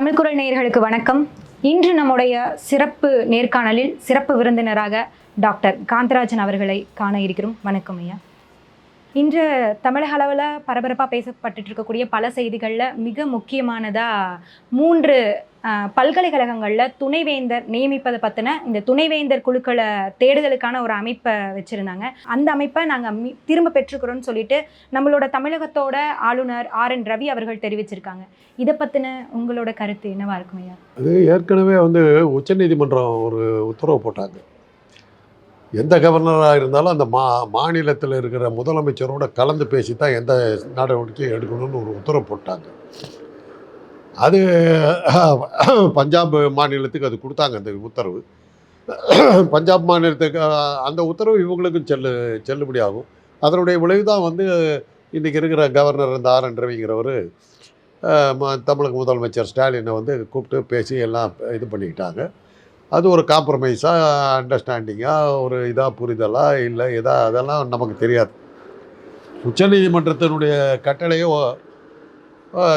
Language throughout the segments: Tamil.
தமிழ்குரல் நேயர்களுக்கு வணக்கம். இன்று நம்முடைய சிறப்பு நேர்காணலில் சிறப்பு விருந்தினராக டாக்டர் காந்தராஜன் அவர்களை காண இருக்கிறோம். வணக்கம் ஐயா. இன்று தமிழக அளவில் பரபரப்பாக பேசப்பட்டுட்டு இருக்கக்கூடிய பல செய்திகளில் மிக முக்கியமானதாக மூன்று பல்கலைக்கழகங்களில் துணைவேந்தர் நியமிப்பதை பற்றின இந்த துணைவேந்தர் குழுக்களை தேடுதலுக்கான ஒரு அமைப்பை வச்சுருந்தாங்க. அந்த அமைப்பை நாங்கள் திரும்ப பெற்றுக்கிறோன்னு சொல்லிட்டு நம்மளோட தமிழகத்தோட ஆளுநர் ஆர் என் ரவி அவர்கள் தெரிவிச்சிருக்காங்க. இதை பற்றின உங்களோட கருத்து என்னவா இருக்கும் ஐயா? அது ஏற்கனவே வந்து உச்சநீதிமன்றம் ஒரு உத்தரவு போட்டாங்க. எந்த கவர்னராக இருந்தாலும் அந்த மா மாநிலத்தில் இருக்கிற முதலமைச்சரோட கலந்து பேசி தான் எந்த நடவடிக்கையும் எடுக்கணும்னு ஒரு உத்தரவு போட்டாங்க. அது பஞ்சாப் மாநிலத்துக்கு அது கொடுத்தாங்க அந்த உத்தரவு. பஞ்சாப் மாநிலத்துக்கு அந்த உத்தரவு இவங்களுக்கும் செல்லு செல்லுபடியாகும். அதனுடைய விளைவு தான் வந்து இன்றைக்கி இருக்கிற கவர்னர் இந்த ஆர். என். ரவிங்கிறவர் ம- தமிழக முதலமைச்சர் ஸ்டாலினை வந்து கூப்பிட்டு பேசி எல்லாம் இது பண்ணிக்கிட்டாங்க. அது ஒரு காம்ப்ரமைஸாக அண்டர்ஸ்டாண்டிங்காக ஒரு இதாக புரிதலாக இல்லை இதா அதெல்லாம் நமக்கு தெரியாது. உச்சநீதிமன்றத்தினுடைய கட்டளையோ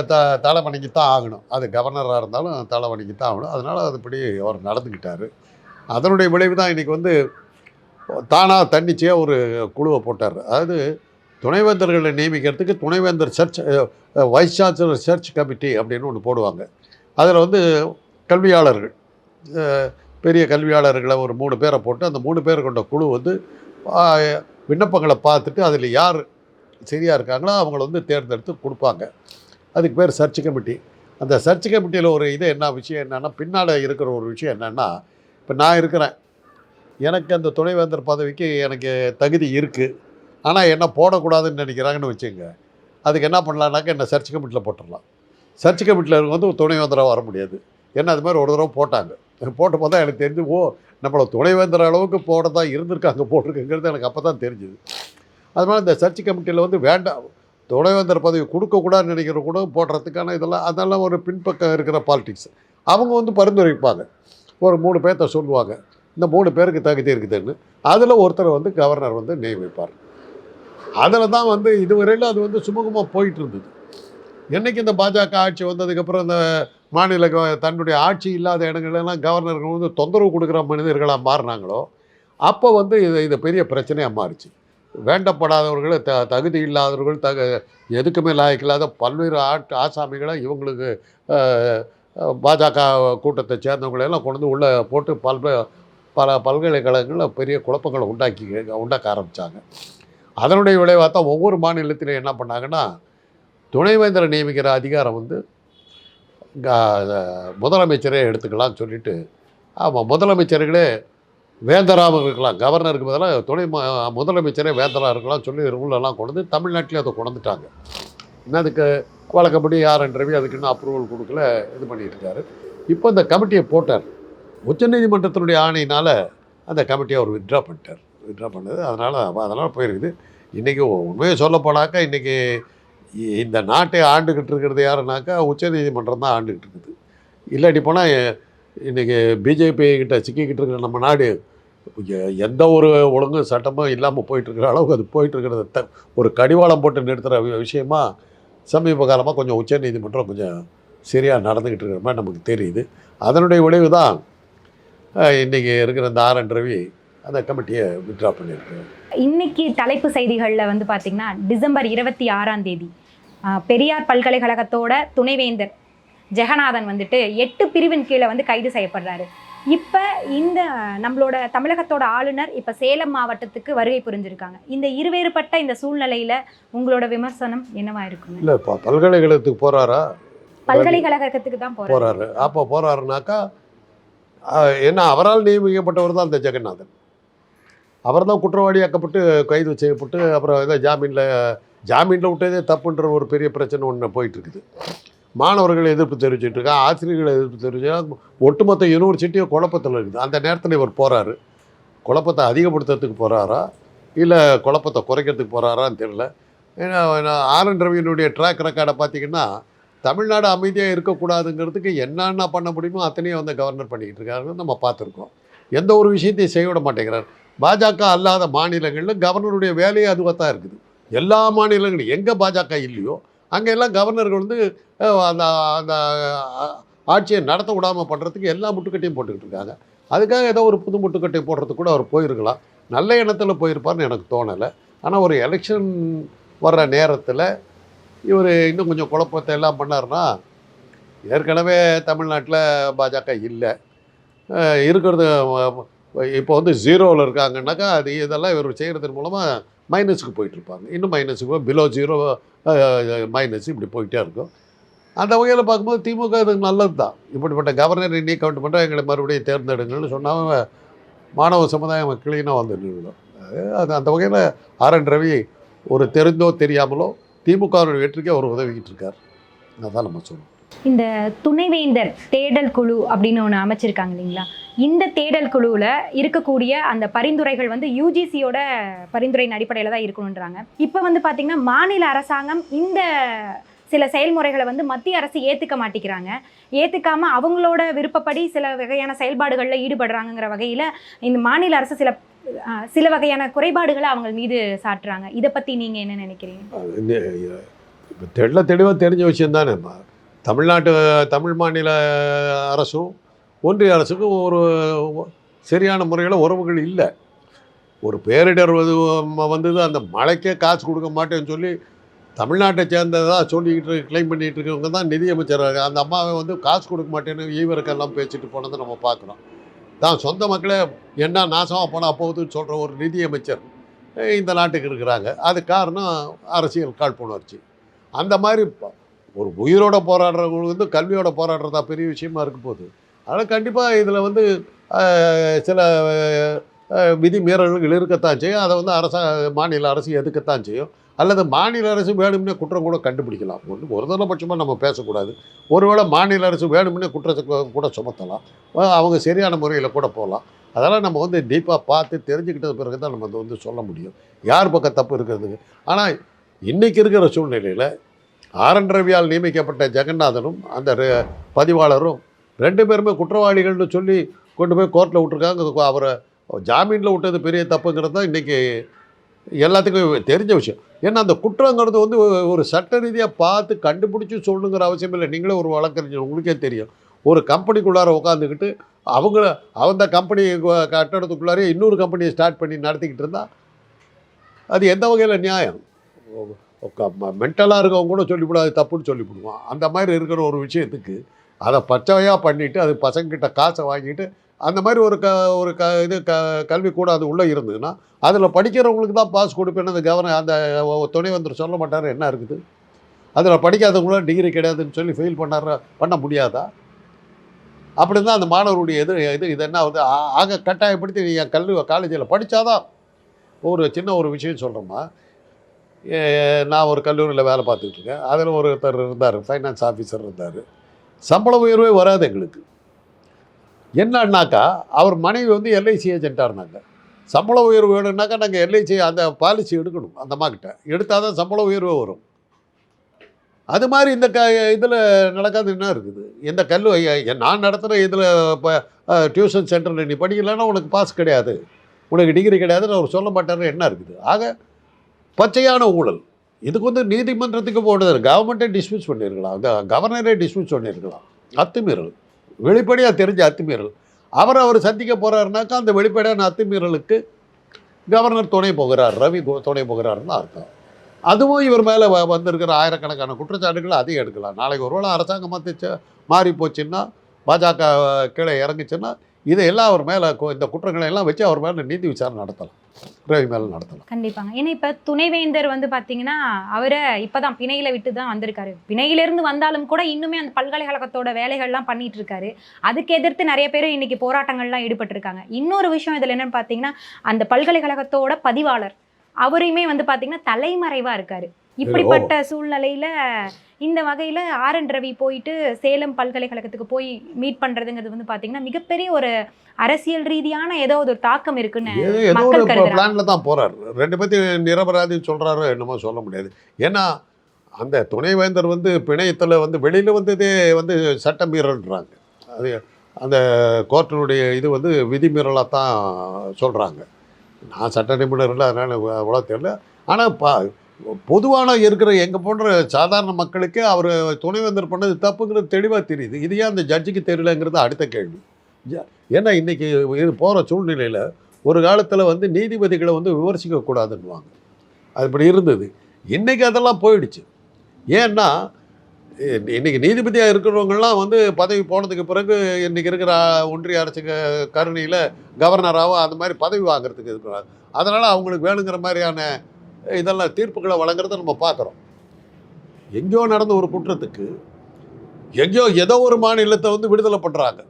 த தலைமணிக்கு தான் ஆகணும். அது கவர்னராக இருந்தாலும் தலை தான் ஆகணும். அதனால் அதுபடி அவர் நடந்துக்கிட்டார். அதனுடைய விளைவு தான் இன்றைக்கி வந்து தானாக தன்னிச்சையாக ஒரு குழுவை போட்டார். அதாவது துணைவேந்தர்களை நியமிக்கிறதுக்கு துணைவேந்தர் search vice chancellor search committee அப்படின்னு ஒன்று போடுவாங்க. அதில் வந்து கல்வியாளர்கள் பெரிய கல்வியாளர்களை ஒரு மூணு பேரை போட்டு அந்த மூணு பேர் கொண்ட குழு வந்து விண்ணப்பங்களை பார்த்துட்டு அதில் யார் சரியாக இருக்காங்களோ அவங்கள வந்து தேர்ந்தெடுத்து கொடுப்பாங்க. அதுக்கு பேர் சர்ச் கமிட்டி. அந்த சர்ச் கமிட்டியில் ஒரு இது என்ன விஷயம் என்னென்னா பின்னால் இருக்கிற ஒரு விஷயம் என்னென்னா இப்போ நான் இருக்கிறேன். எனக்கு அந்த துணைவேந்தர் பதவிக்கு எனக்கு தகுதி இருக்குது ஆனால் என்ன போடக்கூடாதுன்னு நினைக்கிறாங்கன்னு வச்சுங்க அதுக்கு என்ன பண்ணலான்னாக்கா என்ன சர்ச் கமிட்டியில் போட்டுடலாம். சர்ச் கமிட்டியில் வந்து ஒரு துணைவேந்தராக வர முடியாது. என்ன அது மாதிரி ஒரு தடவை போட்டாங்க. போட்டு பார்த்தா தான் எனக்கு தெரிஞ்சு ஓ நம்மளை துணைவேந்தர் அளவுக்கு போட தான் இருந்திருக்காங்க போட்டிருக்குங்கிறது எனக்கு அப்போ தான் தெரிஞ்சுது அதனால் இந்த சர்ச் கமிட்டியில் வந்து வேண்டாம் துணைவேந்தர் பதவி கொடுக்கக்கூடாதுன்னு நினைக்கிற கூட போடுறதுக்கான இதெல்லாம் அதெல்லாம் ஒரு பின்பக்கம் இருக்கிற பாலிட்டிக்ஸ் அவங்க வந்து பரிந்துரைப்பாங்க. ஒரு மூணு பேர்த்த சொல்லுவாங்க. இந்த மூணு பேருக்கு தகுதி இருக்குதுன்னு. அதில் ஒருத்தர் வந்து கவர்னர் வந்து நியமிப்பார். அதில் தான் வந்து இதுவரையிலும் அது வந்து சுமூகமாக போயிட்டு இருந்தது. என்னைக்கு இந்த பாஜக ஆட்சி வந்ததுக்கப்புறம் இந்த மாநில தன்னுடைய ஆட்சி இல்லாத இடங்களெல்லாம் கவர்னர்கள் வந்து தொந்தரவு கொடுக்குற மனிதர்களாக மாறினாங்களோ அப்போ வந்து இது இது பெரிய பிரச்சனையாக மாறிச்சு. வேண்டப்படாதவர்கள் த தகுதி இல்லாதவர்கள் தக எதுக்குமே லாயக்கில்லாத பல்வேறு ஆட் ஆசாமிகளை இவங்களுக்கு பாஜக கூட்டத்தை சேர்ந்தவங்களெல்லாம் கொண்டு வந்து உள்ளே போட்டு பல்வே பல பல்கலைக்கழகங்களில் பெரிய குழப்பங்களை உண்டாக்கி உண்டாக்க ஆரம்பித்தாங்க அதனுடைய விளைவாக தான் ஒவ்வொரு மாநிலத்திலையும் என்ன பண்ணாங்கன்னா துணைவேந்தரை நியமிக்கிற அதிகாரம் வந்து முதலமைச்சரே எடுத்துக்கலாம்னு சொல்லிட்டு ஆமாம் முதலமைச்சர்களே வேந்தராக இருக்கலாம். கவர்னருக்கு பதிலாக துணை முதலமைச்சரே வேந்தராக இருக்கலாம் சொல்லி ரூலெல்லாம் கொண்டு வந்து தமிழ்நாட்டிலே அதை கொண்டுட்டாங்க இன்னும் அதுக்கு வழக்கப்படி ஆர் என் ரவி அதுக்கு இன்னும் அப்ரூவல் கொடுக்கல இது பண்ணியிருக்காரு. இப்போ இந்த கமிட்டியை போட்டார். உச்சநீதிமன்றத்தினுடைய ஆணையினால் அந்த கமிட்டியை அவர் வித்ட்ரா பண்ணிட்டார். வித்ட்ரா பண்ணது. அதனால் அதனால் போயிருக்குது. இன்றைக்கி உண்மையை சொல்ல போனாக்கா இன்றைக்கி இந்த நாட்டை ஆண்டுக்கிட்டு இருக்கிறது யாருனாக்கா உச்சநீதிமன்றம் தான் ஆண்டுக்கிட்டு இருக்குது. இல்லாட்டி போனால் இன்றைக்கி பிஜேபி கிட்ட சிக்கிக்கிட்டு இருக்கிற நம்ம நாடு எந்த ஒரு ஒழுங்கும் சட்டமும் இல்லாமல் போயிட்டுருக்கிற அளவுக்கு அது போயிட்டுருக்கிறத த ஒரு கடிவாளம் போட்டு நிறுத்துகிற விஷயமா சமீப காலமாக கொஞ்சம் உச்சநீதிமன்றம் கொஞ்சம் சரியாக நடந்துக்கிட்டு இருக்கிற மாதிரி நமக்கு தெரியுது. அதனுடைய விளைவு தான் இன்றைக்கி இருக்கிற இந்த ஆர் என் ரவி அந்த கமிட்டியை வித்ட்ரா பண்ணியிருக்கு இன்னைக்கு தலைப்பு செய்திகளில் வந்து பார்த்தீங்கன்னா டிசம்பர் இருபத்தி ஆறாம் தேதி பெரியார் பல்கலைக்கழகத்தோட துணைவேந்தர் ஜெகநாதன் வந்துட்டு எட்டு பிரிவின் கீழே வந்து கைது செய்யப்படுறாரு. இப்போ இந்த நம்மளோட தமிழகத்தோட ஆளுநர் இப்போ சேலம் மாவட்டத்துக்கு வருகை புரிஞ்சிருக்காங்க. இந்த இருவேறுபட்ட இந்த சூழ்நிலையில உங்களோட விமர்சனம் என்னவா இருக்குங்க? இல்லை இப்போ பல்கலைக்கழகத்துக்கு போகிறாரா பல்கலைக்கழகத்துக்கு தான் போறாரு. போகிறாரு அப்போ போகிறாருனாக்கா என்ன அவரால் நியமிக்கப்பட்டவர் தான் அந்த ஜெகநாதன். அவர் தான் குற்றவாளியாக்கப்பட்டு கைது செய்யப்பட்டு அப்புறம் ஏதோ ஜாமீனில் ஜாமீனில் விட்டதே தப்புன்ற ஒரு பெரிய பிரச்சனை ஒன்று போயிட்டுருக்குது. மாணவர்கள் எதிர்ப்பு தெரிவிச்சிட்ருக்கா ஆசிரியர்கள் எதிர்ப்பு தெரிவிச்சா ஒட்டுமொத்த யூனிவர்சிட்டியும் குழப்பத்தில் இருக்குது. அந்த நேரத்தில் இவர் போகிறாரு குழப்பத்தை அதிகப்படுத்துறதுக்கு போகிறாரா இல்லை குழப்பத்தை குறைக்கிறதுக்கு போகிறாரான்னு தெரில ஏன்னா ஆர் என் ரவியினுடைய ட்ராக் ரெக்கார்டை பார்த்தீங்கன்னா தமிழ்நாடு அமைதியாக இருக்கக்கூடாதுங்கிறதுக்கு என்னென்ன பண்ண முடியுமோ அத்தனையும் வந்து கவர்னர் பண்ணிக்கிட்டு இருக்காருன்னு நம்ம பார்த்துருக்கோம். எந்த ஒரு விஷயத்தையும் செய்ய விட மாட்டேங்கிறார். பாஜக அல்லாத மாநிலங்களில் கவர்னருடைய வேலையே அதுவாக தான் இருக்குது. எல்லா மாநிலங்களும் எங்கே பாஜக இல்லையோ அங்கே எல்லாம் கவர்னர்கள் வந்து அந்த அந்த ஆட்சியை நடத்த விடாமல் பண்ணுறதுக்கு எல்லா முட்டுக்கட்டையும் போட்டுக்கிட்டு இருக்காங்க. அதுக்காக ஏதோ ஒரு புது முட்டுக்கட்டை போடுறதுக்கு கூட அவர் போயிருக்கலாம். நல்ல எண்ணத்தில் போயிருப்பார்னு எனக்கு தோணலை. ஆனால் ஒரு எலெக்ஷன் வர்ற நேரத்தில் இவர் இன்னும் கொஞ்சம் குழப்பத்தை எல்லாம் பண்ணார்னா ஏற்கனவே தமிழ்நாட்டில் பாஜக இல்லை. இருக்கிறது இப்போ வந்து ஜீரோவில் இருக்காங்கன்னாக்கா அது இதெல்லாம் இவர் செய்கிறதன் மூலமாக மைனஸுக்கு போயிட்டுருப்பாங்க. இன்னும் மைனஸுக்கு பிலோ ஜீரோ மைனஸ் இப்படி போயிட்டே இருக்கும். அந்த வகையில் பார்க்கும்போது திமுக அது நல்லது தான் இப்படிப்பட்ட கவர்னரை நீக்க வேண்டும் பண்ணால் எங்களை மறுபடியும் தேர்ந்தெடுங்கள்னு சொன்னாங்க மாணவ சமுதாயம் கிளீனாக வந்து நிறுவனம் அது அந்த வகையில் ஆர் என் ரவி ஒரு தெரிந்தோ தெரியாமலோ திமுகவுடைய வெற்றிக்கு அவர் உதவிக்கிட்டு இருக்கார் அதான் நம்ம சொல்லணும். இந்த துணைவேந்தர் தேடல் குழு அப்படின்னு ஒன்று அமைச்சிருக்காங்க இல்லைங்களா? இந்த தேடல் குழுவில் இருக்கக்கூடிய அந்த பரிந்துரைகள் வந்து யூஜிசியோட பரிந்துரையின் அடிப்படையில் தான் இருக்கணுன்றாங்க இப்போ வந்து பார்த்திங்கன்னா மாநில அரசாங்கம் இந்த சில செயல்முறைகளை வந்து மத்திய அரசு ஏற்றுக்க மாட்டேங்கிறாங்க. ஏற்றுக்காம அவங்களோட விருப்பப்படி சில வகையான செயல்பாடுகளில் ஈடுபடுறாங்கங்கிற வகையில் இந்த மாநில அரசு சில சில வகையான குறைபாடுகளை அவங்க மீது சாட்டுறாங்க. இதை பற்றி நீங்கள் என்ன நினைக்கிறீங்க? இப்போ தெள்ள தெளிவாக தெரிஞ்ச விஷயம் தானே. தமிழ்நாட்டு தமிழ் மாநில அரசும் ஒன்றிய அரசுக்கும் ஒரு சரியான முறையில் உறவுகள் இல்லை. ஒரு பேரிடர் வந்து வந்தது அந்த மழைக்கே காசு கொடுக்க மாட்டேன்னு சொல்லி தமிழ்நாட்டை சேர்ந்ததாக சொல்லிக்கிட்டு கிளைம் பண்ணிகிட்டு இருக்கவங்க தான் நிதியமைச்சராக அந்த அம்மாவை வந்து காசு கொடுக்க மாட்டேன்னு ஈவருக்கெல்லாம் பேசிட்டு போனதை நம்ம பார்க்குறோம். தான் சொந்த மக்களே என்ன நாசமாக போனால் போகுதுன்னு சொல்கிற ஒரு நிதியமைச்சர் இந்த நாட்டுக்கு இருக்கிறாங்க. அது காரணம் அரசியல் காழ்ப்புணர்ச்சி அந்த மாதிரி ஒரு உயிரோட போராடுறவங்களுக்கு வந்து கல்வியோட போராடுறதா பெரிய விஷயமா இருக்க போகுது. அதனால் கண்டிப்பாக இதில் வந்து சில விதி மீறல்கள் இருக்கத்தான் செய்யும். அதை வந்து அரச மாநில அரசு எதுக்கத்தான் செய்யும்? அல்லது மாநில அரசு வேணும்னே குற்றம் கூட கண்டுபிடிக்கலாம். ஒன்று ஒருதலைபட்சமாக நம்ம பேசக்கூடாது. ஒருவேளை மாநில அரசு வேணும்னே குற்றத்தை கூட- சுமத்தலாம். அவங்க சரியான முறையில் கூட போகலாம் அதெல்லாம் நம்ம வந்து டீப்பாக பார்த்து தெரிஞ்சுக்கிட்டது பிறகு தான் நம்ம அதை வந்து சொல்ல முடியும். யார் பக்கம் தப்பு இருக்கிறதுக்கு ஆனால் இன்றைக்கி இருக்கிற சூழ்நிலையில் ஆர்என் ரவியால் நியமிக்கப்பட்ட ஜெகநாதனும் அந்த பதிவாளரும் ரெண்டு பேருமே குற்றவாளிகள்னு சொல்லி கொண்டு போய் கோர்ட்டில் விட்டுருக்காங்க. அவரை ஜாமீனில் விட்டது பெரிய தப்புங்கிறது தான் இன்றைக்கி எல்லாத்துக்கும் தெரிஞ்ச விஷயம். ஏன்னா அந்த குற்றங்கிறது வந்து ஒரு- சட்ட ரீதியாக பார்த்து கண்டுபிடிச்சி சொல்லணுங்கிற அவசியம் இல்லை. நீங்களே ஒரு வழக்கறிஞர் உங்களுக்கே தெரியும். ஒரு கம்பெனிக்குள்ளார உட்காந்துக்கிட்டு அவங்கள அந்த கம்பெனி கட்டடத்துக்குள்ளாரே இன்னொரு கம்பெனியை ஸ்டார்ட் பண்ணி நடத்திக்கிட்டு இருந்தால் அது எந்த வகையில் நியாயம்? மென்டலாக இருக்கவங்க கூட சொல்லிவிடாது தப்புன்னு சொல்லிவிடுவான். அந்த மாதிரி இருக்கிற ஒரு விஷயத்துக்கு அதை பச்சையாக பண்ணிவிட்டு அது பசங்கக்கிட்ட காசை வாங்கிட்டு அந்த மாதிரி ஒரு க ஒரு க இது க கல்வி கூட அது உள்ளே இருந்ததுன்னா அதில் படிக்கிறவங்களுக்கு தான் பாஸ் கொடுப்பேன்னு அந்த கவர்னர் அந்த துணைவந்தர் சொல்ல மாட்டார். என்ன இருக்குது? அதில் படிக்காதவங்கள டிகிரி கிடையாதுன்னு சொல்லி ஃபெயில் பண்ணார பண்ண முடியாதா? அப்படி தான் அந்த மாணவருடைய இது இது இது என்ன வந்து ஆ- ஆக கட்டாயப்படுத்தி என் கல்வி காலேஜில் படித்தாதான் ஒரு சின்ன ஒரு விஷயம் சொல்கிறோமா நான் ஒரு கல்லூரியில் வேலை பார்த்துக்கிட்டு இருக்கேன். அதில் ஒருத்தர் இருந்தார் ஃபைனான்ஸ் ஆஃபீஸர் இருந்தார். சம்பள உயர்வே வராது எங்களுக்கு. என்னன்னாக்கா அவர் மனைவி வந்து எல்ஐசி ஏஜென்ட்டாக இருந்தாங்க. சம்பள உயர்வு வேணும்னாக்கா நாங்கள் எல்ஐசி அந்த பாலிசி எடுக்கணும் அந்த அம்மாக்கிட்ட எடுத்தால் தான் சம்பள உயர்வே வரும். அது மாதிரி இந்த க இதில் நடக்காது என்ன இருக்குது? இந்த கல் நான் நடத்துகிற இதில் இப்போ டியூஷன் சென்டரில் நீ படிக்கலைன்னா உனக்கு பாஸ் கிடையாது. உனக்கு டிகிரி கிடையாதுன்னு அவர் சொல்ல மாட்டார்னு என்ன இருக்குது? ஆக பச்சையான ஊழல். இதுக்கு வந்து நீதிமன்றத்துக்கு போனது கவர்மெண்ட்டே டிஸ்மிஸ் பண்ணியிருக்கலாம் க கவர்னரே டிஸ்மிஸ் பண்ணியிருக்கலாம் அத்துமீறல். வெளிப்படையாக தெரிஞ்ச அத்துமீறல். அவர் அவர் சந்திக்க போகிறாருனாக்கா அந்த வெளிப்படையான அத்துமீறலுக்கு கவர்னர் துணை போகிறார். ரவி கோ- துணை போகிறாருன்னு அர்த்தம். அதுவும் இவர் மேலே வந்திருக்கிற ஆயிரக்கணக்கான குற்றச்சாட்டுகளை அதையும் எடுக்கலாம். நாளைக்கு ஒருவேளை அரசாங்கம் மாற்றிச்சு மாறி போச்சுன்னா பாஜக கீழே இறங்குச்சுன்னா இதையெல்லாம் அவர் மேலே இந்த குற்றங்களை எல்லாம் வச்சு அவர் மேலே நீதி விசாரணை நடத்தலாம். ரவி மேலே நடத்தலாம் கண்டிப்பாங்க. ஏன்னா இப்போ துணைவேந்தர் வந்து பார்த்தீங்கன்னா அவரை இப்பதான் பிணையில விட்டு தான் வந்திருக்காரு. பிணையிலிருந்து வந்தாலும் கூட இன்னுமே அந்த பல்கலைக்கழகத்தோட வேலைகள்லாம் பண்ணிட்டு இருக்காரு அதுக்கு எதிர்த்து நிறைய பேர் இன்னைக்கு போராட்டங்கள்லாம் ஈடுபட்டிருக்காங்க. இன்னொரு விஷயம் இதில் என்னன்னு பார்த்தீங்கன்னா அந்த பல்கலைக்கழகத்தோட பதிவாளர் அவரையுமே வந்து பார்த்தீங்கன்னா தலைமறைவா இருக்காரு. இப்படிப்பட்ட சூழ்நிலையில இந்த வகையில ஆர் என் ரவி போயிட்டு சேலம் பல்கலைக்கழகத்துக்கு போய் மீட் பண்றதுங்கிறது வந்து பார்த்தீங்கன்னா மிகப்பெரிய ஒரு அரசியல் ரீதியான ஏதோ ஒரு தாக்கம் இருக்குன்னு ஏதோ ஒரு. பிளான்ல தான் போறாரு. ரெண்டு பேர்த்தையும் நிரபராதின்னு சொல்றாரோ என்னமோ சொல்ல முடியாது. ஏன்னா அந்த துணைவேந்தர் வந்து பிணையத்தில் வந்து வெளியில் வந்ததே வந்து சட்ட மீறல்ன்றாங்க. அது அந்த கோர்ட்டினுடைய இது வந்து விதிமீறலாக தான் சொல்கிறாங்க நான் சட்ட நிபுணர் இல்லை அதனால் அவ்வளோ தெரியல. ஆனால் பா பொதுவான இருக்கிற எங்கள் போன்ற சாதாரண மக்களுக்கு அவர் துணைவேந்தர் பண்ணது தப்புங்கிறது தெளிவாக தெரியுது. இது ஏன் அந்த ஜட்ஜுக்கு தெரியலங்கிறது அடுத்த கேள்வி. ஜ- ஏன்னா இன்றைக்கி இது போகிற சூழ்நிலையில் ஒரு காலத்தில் வந்து நீதிபதிகளை வந்து விமர்சிக்க கூடாதுன்னுவாங்க. அது இப்படி இருந்தது. இன்றைக்கி அதெல்லாம் போயிடுச்சு. ஏன்னா இன்றைக்கி இன்னைக்கு நீதிபதியாக இருக்கிறவங்கலாம் வந்து பதவி போனதுக்கு பிறகு இன்றைக்கி இருக்கிற ஒன்றிய அரசு கருணியில் கருணையில் கவர்னராகவோ அந்த மாதிரி பதவி வாங்குறதுக்கு இருக்கிறாங்க அதனால் அவங்களுக்கு வேணுங்கிற மாதிரியான இதெல்லாம் தீர்ப்புகளை வழங்குறத நம்ம பார்க்குறோம். எங்கேயோ நடந்த ஒரு குற்றத்துக்கு எங்கேயோ ஏதோ ஒரு மாநிலத்தை வந்து விடுதலை பண்ணுறாங்க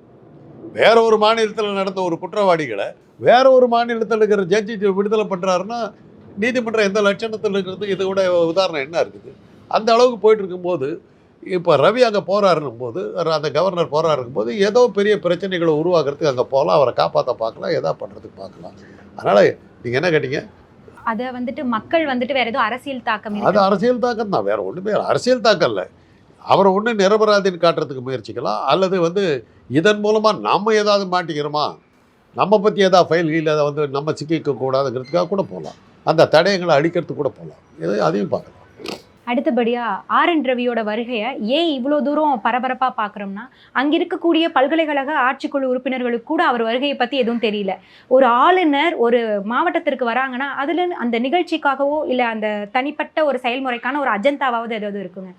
வேற ஒரு மாநிலத்தில் நடந்த ஒரு குற்றவாளிகளை வேற ஒரு மாநிலத்தில் இருக்கிற ஜட்ஜி விடுதலை பண்ணுறாருன்னா நீதிமன்றம் எந்த லட்சணத்தில் இருக்கிறது இது கூட உதாரணம் என்ன இருக்குது? அந்த அளவுக்கு போயிட்டு இருக்கும்போது இப்போ ரவி அங்கே போராடுனும் போது அந்த கவர்னர் போராடுக்கும் போது ஏதோ பெரிய பிரச்சனைகளை உருவாக்குறதுக்கு அங்கே போகலாம் அவரை காப்பாற்ற பார்க்கலாம். எதா பண்ணுறதுக்கு பார்க்கலாம். அதனால் நீங்கள் என்ன கேட்டீங்க? அதை வந்துட்டு மக்கள் வந்துட்டு வேற ஏதோ அரசியல் தாக்கம் அது அரசியல் தாக்கம் தான் வேற ஒன்றுமே இல்ல. அரசியல் தாக்கம் இல்லை. அவரை ஒன்று நிரபராதின்னு காட்டுறதுக்கு முயற்சிக்கலாம். அல்லது வந்து இதன் மூலமாக நம்ம ஏதாவது மாட்டிக்கிறோமா? நம்ம பற்றி ஏதாவது ஃபைல் கீழ் அதை வந்து நம்ம சிக்கிக்க கூடாதுங்கிறதுக்காக கூட போகலாம். அந்த தடயங்களை அழிக்கிறதுக்கு கூட போகலாம். இது அதையும் பார்க்கலாம். அடுத்தபடியாக ஆர் என் ரவியோட வருகையை ஏன் இவ்வளோ தூரம் பரபரப்பாக பார்க்குறோம்னா அங்கே இருக்கக்கூடிய பல்கலைக்கழக ஆட்சிக்குழு உறுப்பினர்களுக்கு கூட அவர் வருகையை பற்றி எதுவும் தெரியல. ஒரு ஆளுநர் ஒரு மாவட்டத்திற்கு வராங்கன்னா அதில் அந்த நிகழ்ச்சிக்காகவோ இல்லை அந்த தனிப்பட்ட ஒரு செயல்முறைக்கான ஒரு அஜந்தாவாவது ஏதாவது இருக்குங்க.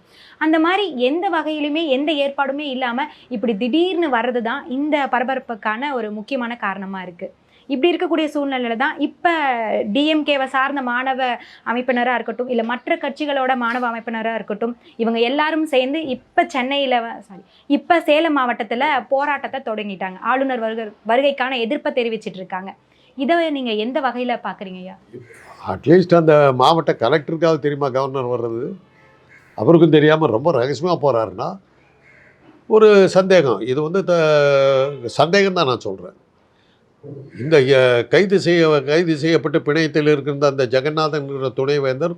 அந்த மாதிரி எந்த வகையிலுமே எந்த ஏற்பாடுமே இல்லாமல் இப்படி திடீர்னு வர்றது தான் இந்த பரபரப்புக்கான ஒரு முக்கியமான காரணமாக இருக்குது இப்படி இருக்கக்கூடிய சூழ்நிலையில தான் இப்போ டிஎம்கேவை சார்ந்த மாணவ அமைப்பினராக இருக்கட்டும் இல்லை மற்ற கட்சிகளோட மாணவ அமைப்பினராக இருக்கட்டும் இவங்க எல்லாரும் சேர்ந்து இப்போ சென்னையில் சாரி இப்போ சேலம் மாவட்டத்தில் போராட்டத்தை தொடங்கிட்டாங்க. ஆளுநர் வருகை வருகைக்கான எதிர்ப்பை தெரிவிச்சிட்டு இருக்காங்க. இதை நீங்கள் எந்த வகையில் பார்க்குறீங்க ஐயா? அட்லீஸ்ட் அந்த மாவட்ட கலெக்டருக்காவது தெரியுமா கவர்னர் வர்றது? அவருக்கும் தெரியாமல் ரொம்ப ரகசியமாக போகிறாருன்னா ஒரு சந்தேகம். இது வந்து த சந்தேகம் தான் நான் சொல்கிறேன் இந்த கைது செய்ய கைது செய்யப்பட்டு பிணையத்தில் இருக்கின்ற அந்த ஜெகநாதன் துணைவேந்தர்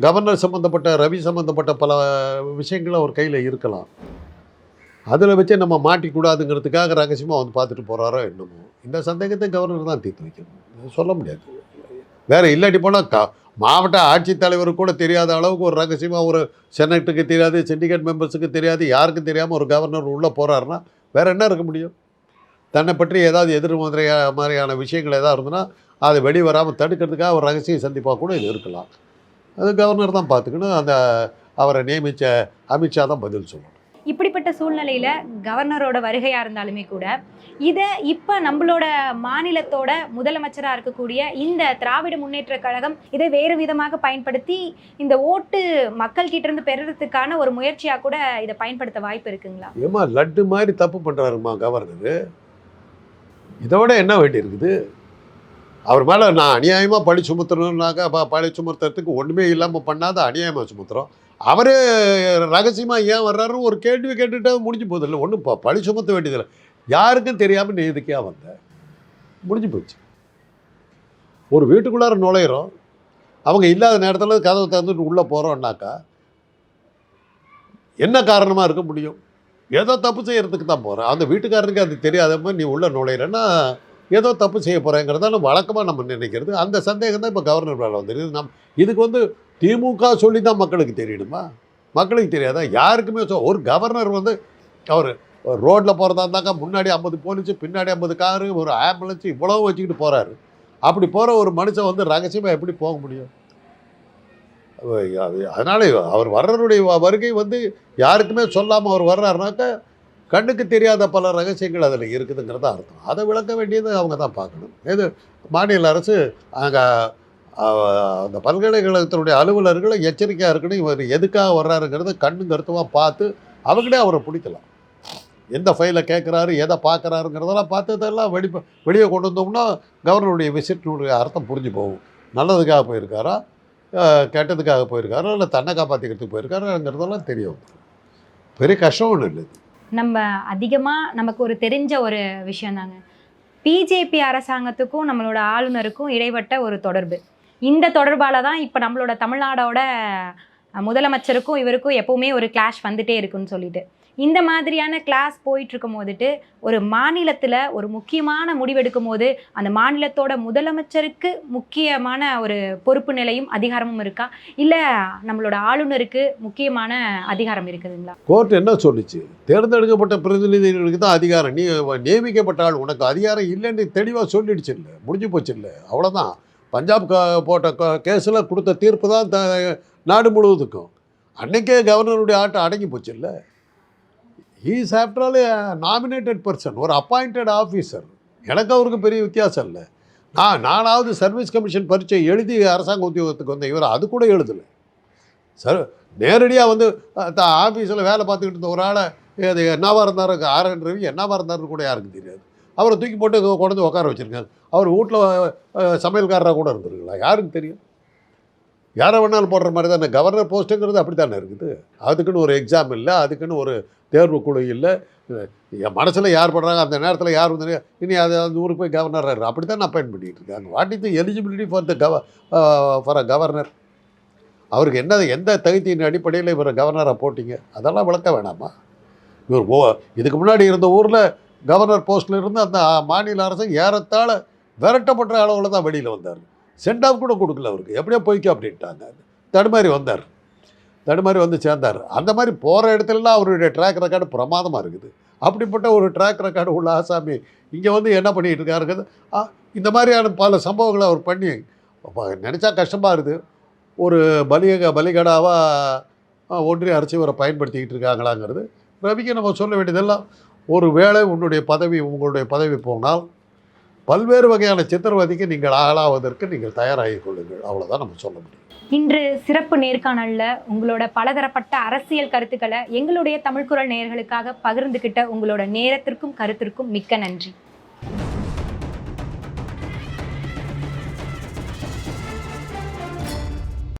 கவர்னர் சம்மந்தப்பட்ட ரவி சம்மந்தப்பட்ட பல விஷயங்கள் அவர் கையில் இருக்கலாம். அதில் வச்சு நம்ம மாட்டிக்கூடாதுங்கிறதுக்காக ரகசியமாக வந்து பார்த்துட்டு போகிறாரோ என்னமோ. இந்த சந்தேகத்தை கவர்னர் தான் தீர்த்து வைக்கணும். சொல்ல முடியாது. வேற இல்லாட்டி போனால் க மாவட்ட ஆட்சித்தலைவர் கூட தெரியாத அளவுக்கு ஒரு ரகசியமாக ஒரு செனட்டுக்கு தெரியாது சிண்டிகேட் மெம்பர்ஸுக்கு தெரியாது யாருக்கும் தெரியாமல் ஒரு கவர்னர் உள்ளே போகிறாருன்னா வேறு என்ன இருக்க முடியும்? தன்னை பற்றி ஏதாவது எதிர் மாதிரியா மாதிரியான விஷயங்கள் ஏதாவது இருந்ததுன்னா அதை வெளி வராமல் தடுக்கிறதுக்காக ஒரு ரகசிய சந்திப்பாக கூட இது இருக்கலாம். அது கவர்னர் தான் பார்த்துக்கணும். அந்த அவரை நியமித்த அமித்ஷா தான் பதில் சொல்லணும். இப்படிப்பட்ட சூழ்நிலையில கவர்னரோட வருகையா இருந்தாலுமே கூட இதை இப்போ நம்மளோட மாநிலத்தோட முதலமைச்சராக இருக்கக்கூடிய இந்த திராவிட முன்னேற்ற கழகம் இதை வேறு விதமாக பயன்படுத்தி இந்த ஓட்டு மக்கள் கிட்ட இருந்து பெறுறதுக்கான ஒரு முயற்சியாக கூட இதை பயன்படுத்த வாய்ப்பு இருக்குங்களா? ஏமா லட்டு மாதிரி தப்பு பண்ணுறாருமா கவர்னர் இதை விட என்ன வேண்டி இருக்குது அவர் மேலே நான் அநியாயமாக பழி சுமத்துறேன்னாக்கா ப- பழி சுமத்துறதுக்கு ஒன்றுமே இல்லாமல் பண்ணாத அநியாயமாக சுமத்துறோம். அவர் ரகசியமாக ஏன் வர்றாருன்னு ஒரு கேள்வி கேட்டுட்டா முடிஞ்சு போகுது இல்லை. ஒன்றும் பழி சுமத்த வேண்டியதில்லை. யாருக்கும் தெரியாமல் நீ இதுக்கே வந்த? முடிஞ்சு போச்சு. ஒரு வீட்டுக்குள்ளார நுழையிறோம். அவங்க இல்லாத நேரத்தில் கதவை திறந்துட்டு உள்ளே போகிறோம்னாக்கா என்ன காரணமாக இருக்க முடியும்? ஏதோ தப்பு செய்கிறதுக்கு தான் போகிறேன் அந்த வீட்டுக்காரருக்கு அது தெரியாத மாதிரி நீ உள்ளே நுழையிறேன்னா ஏதோ தப்பு செய்ய போகிறேங்கிறதால வழக்கமாக நம்ம நினைக்கிறது. அந்த சந்தேகம் தான் இப்போ கவர்னர் மேலே வந்துருக்குது நம் இதுக்கு வந்து திமுக சொல்லி தான் மக்களுக்கு தெரியணுமா? மக்களுக்கு தெரியாதா? யாருக்குமே ஒரு கவர்னர் வந்து அவர் ரோட்டில் போகிறதா இருந்தாக்கா முன்னாடி ஐம்பது போலீஸு பின்னாடி ஐம்பது காரு ஒரு ஆம்புலன்ஸ் இவ்வளோ வச்சுக்கிட்டு போகிறாரு அப்படி போகிற ஒரு மனுஷன் வந்து ரகசியமாக எப்படி போக முடியும்? அதனால் அவர் வர்றவருடைய வருகை வந்து யாருக்குமே சொல்லாமல் அவர் வர்றாருனாக்கா கண்ணுக்கு தெரியாத பல ரகசியங்கள் அதில் இருக்குதுங்கிறத அர்த்தம். அதை விளக்க வேண்டியது அவங்க தான் பார்க்கணும். இது மாநில அரசு அங்கே அந்த பல்கலைக்கழகத்தினுடைய அலுவலர்களை எச்சரிக்கையாக இருக்கணும். இவர் எதுக்காக வர்றாருங்கிறத கண்ணு கருத்துமாக பார்த்து அவங்களே அவரை பிடிக்கலாம். எந்த ஃபைலை கேட்குறாரு எதை பார்க்குறாருங்கிறதெல்லாம் பார்த்ததெல்லாம் வெளி வெளியே கொண்டு வந்தோம்னா கவர்னருடைய விசிட்டினுடைய அர்த்தம் புரிஞ்சு போகும். நல்லதுக்காக போயிருக்காரா? கெட்டதுக்காக போயிருக்காரோ இல்லை தன்னை காப்பாற்றிக்கிறதுக்கு போயிருக்காருங்கிறதெல்லாம் தெரியும். பெரிய கஷ்டம் ஒன்றும் இல்லை நம்ம அதிகமாக நமக்கு ஒரு தெரிஞ்ச ஒரு விஷயம் தாங்க பிஜேபி அரசாங்கத்துக்கும் நம்மளோட ஆளுநருக்கும் இடைப்பட்ட ஒரு தொடர்பு. இந்த தொடர்பால் தான் இப்போ நம்மளோட தமிழ்நாடோட முதலமைச்சருக்கும் இவருக்கும் எப்போவுமே ஒரு கிளாஷ் வந்துட்டே இருக்குன்னு சொல்லிட்டு. இந்த மாதிரியான கிளாஸ் போயிட்டுருக்கும் போதுட்டு ஒரு மாநிலத்தில் ஒரு முக்கியமான முடிவெடுக்கும் போது அந்த மாநிலத்தோட முதலமைச்சருக்கு முக்கியமான ஒரு பொறுப்பு நிலையும் அதிகாரமும் இருக்கா? இல்லை நம்மளோட ஆளுநருக்கு முக்கியமான அதிகாரம் இருக்குதுங்களா? கோர்ட் என்ன சொல்லுச்சு? தேர்ந்தெடுக்கப்பட்ட பிரதிநிதிகளுக்கு தான் அதிகாரம். நீ நியமிக்கப்பட்ட ஆள் உனக்கு அதிகாரம் இல்லைன்னு தெளிவாக சொல்லிடுச்சு இல்லை. முடிஞ்சு போச்சு இல்லை. அவ்வளோதான் பஞ்சாப் க- போட்ட கேஸில் கொடுத்த தீர்ப்பு தான் த நாடு முழுவதுக்கும். அன்னைக்கே கவர்னருடைய ஆட்டம் அடங்கி போச்சு இல்லை. He's after all nominated person ஒரு அப்பாயிண்டட் ஆஃபீஸர் எனக்கு அவருக்கு பெரிய வித்தியாசம் இல்லை. நான் நானாவது சர்வீஸ் கமிஷன் பரீட்சை எழுதி அரசாங்க உத்தியோகத்துக்கு வந்த இவர் அது கூட எழுதலை. சார் நேரடியாக வந்து ஆஃபீஸில் வேலை பார்த்துக்கிட்டு இருந்த ஒரு ஆளை அது என்னவாக இருந்தார் ஆர் என் ரவி என்னவாக இருந்தாருன்னு கூட யாருக்கும் தெரியாது. அவரை தூக்கி போட்டு கொண்டு உட்கார வச்சுருக்காங்க அவர் வீட்டில் சமையல்காரராக கூட இருந்திருக்கலாம் யாருக்கு தெரியும். யாரை வேணாலும் போடுற மாதிரி தானே கவர்னர் போஸ்ட்டுங்கிறது அப்படி தானே இருக்குது. அதுக்குன்னு ஒரு எக்ஸாம் இல்லை அதுக்குன்னு ஒரு தேர்வு குழு இல்லை என் மனசில் யார் படுறாங்க? அந்த நேரத்தில் யார் வந்து இனி அது அந்த ஊருக்கு போய் கவர்னர் அப்படி தான் அப்பாயின் பண்ணிட்டு இருக்கேன் what is the eligibility for the கவ ஃபார் அ கவர்னர் அவருக்கு என்ன எந்த தகுதியின் அடிப்படையில் இவரை கவர்னராக போட்டிங்க? அதெல்லாம் விளக்க வேணாமா? இவர் ஓ இதுக்கு முன்னாடி இருந்த ஊரில் கவர்னர் போஸ்ட்டில் இருந்து அந்த மாநில அரசு ஏறத்தாழ விரட்டப்பட்ட அளவில் தான் வெளியில் வந்தார். சென்ட் ஆஃப் கூட கொடுக்கல அவருக்கு. எப்படியோ போய்க்கோ அப்படின்ட்டாங்க. தடுமாறி வந்தார். தடுமாறி வந்து சேர்ந்தார். அந்த மாதிரி போகிற இடத்துலலாம் அவருடைய ட்ராக் ரெக்கார்டு பிரமாதமாக இருக்குது. அப்படிப்பட்ட ஒரு ட்ராக் ரெக்கார்டு உள்ள ஆசாமி இங்கே வந்து என்ன பண்ணிகிட்டு இருக்காருங்கிறது இந்த மாதிரியான பல சம்பவங்களை அவர் பண்ணி நினச்சா கஷ்டமாக இருக்குது. ஒரு பலிக பலிகடாவாக ஒன்றிய அரசு இவரை பயன்படுத்திக்கிட்டு இருக்காங்களாங்கிறது. ரவிக்கு நம்ம சொல்ல வேண்டியதெல்லாம் ஒரு வேளை உன்னுடைய பதவி உங்களுடைய பதவி போனால் பல்வேறு வகையான சித்திரவதைக்கு நீங்கள் ஆளாவதற்கு நீங்கள் தயாராகிக் கொள்ளுங்கள். அவ்வளோதான் நம்ம சொல்ல முடியும். இன்று சிறப்பு நேர்காணல்ல உங்களோட பலதரப்பட்ட அரசியல் கருத்துக்களை எங்களுடைய தமிழ்குரல் நேயர்களுக்காக பகிர்ந்துகிட்ட உங்களோட நேரத்திற்கும் கருத்திற்கும் மிக்க நன்றி.